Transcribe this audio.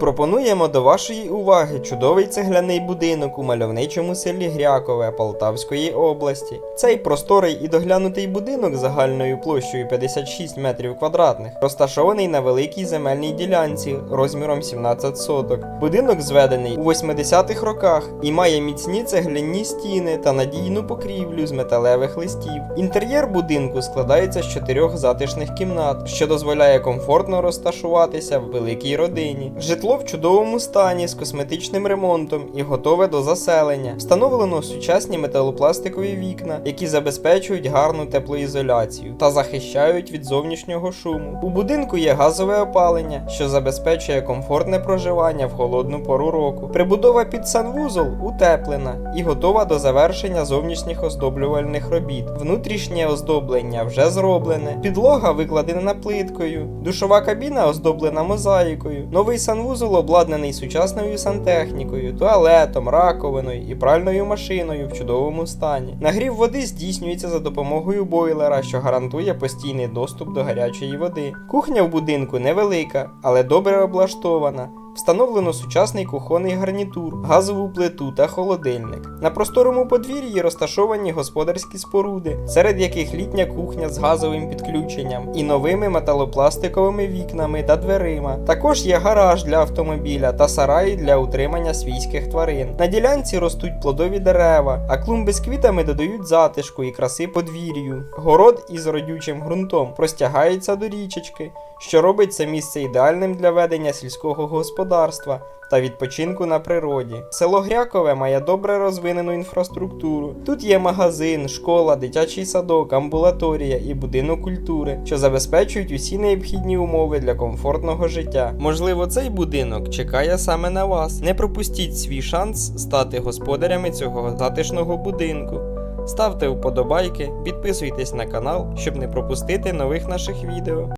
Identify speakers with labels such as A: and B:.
A: Пропонуємо до вашої уваги чудовий цегляний будинок у мальовничому селі Грякове Полтавської області. Цей просторий і доглянутий будинок загальною площею 56 метрів квадратних розташований на великій земельній ділянці розміром 17 соток. Будинок зведений у 80-х роках і має міцні цегляні стіни та надійну покрівлю з металевих листів. Інтер'єр будинку складається з чотирьох затишних кімнат, що дозволяє комфортно розташуватися в великій родині. Житло в чудовому стані з косметичним ремонтом і готове до заселення. Встановлено сучасні металопластикові вікна, які забезпечують гарну теплоізоляцію та захищають від зовнішнього шуму. У будинку є газове опалення, що забезпечує комфортне проживання в холодну пору року. Прибудова під санвузол утеплена і готова до завершення зовнішніх оздоблювальних робіт. Внутрішнє оздоблення вже зроблене. Підлога викладена плиткою, душова кабіна оздоблена мозаїкою. Новий санвузол обладнаний сучасною сантехнікою, туалетом, раковиною і пральною машиною в чудовому стані. Нагрів води здійснюється за допомогою бойлера, що гарантує постійний доступ до гарячої води. Кухня в будинку невелика, але добре облаштована. Встановлено сучасний кухонний гарнітур, газову плиту та холодильник. На просторому подвір'ї розташовані господарські споруди, серед яких літня кухня з газовим підключенням і новими металопластиковими вікнами та дверима. Також є гараж для автомобіля та сараї для утримання свійських тварин. На ділянці ростуть плодові дерева, а клумби з квітами додають затишку і краси подвір'ю. Город із родючим ґрунтом простягається до річечки, що робить це місце ідеальним для ведення сільського господарства та відпочинку на природі. Село Грякове має добре розвинену інфраструктуру. Тут є магазин, школа, дитячий садок, амбулаторія і будинок культури, що забезпечують усі необхідні умови для комфортного життя. Можливо, цей будинок чекає саме на вас. Не пропустіть свій шанс стати господарями цього затишного будинку. Ставте вподобайки, підписуйтесь на канал, щоб не пропустити нових наших відео.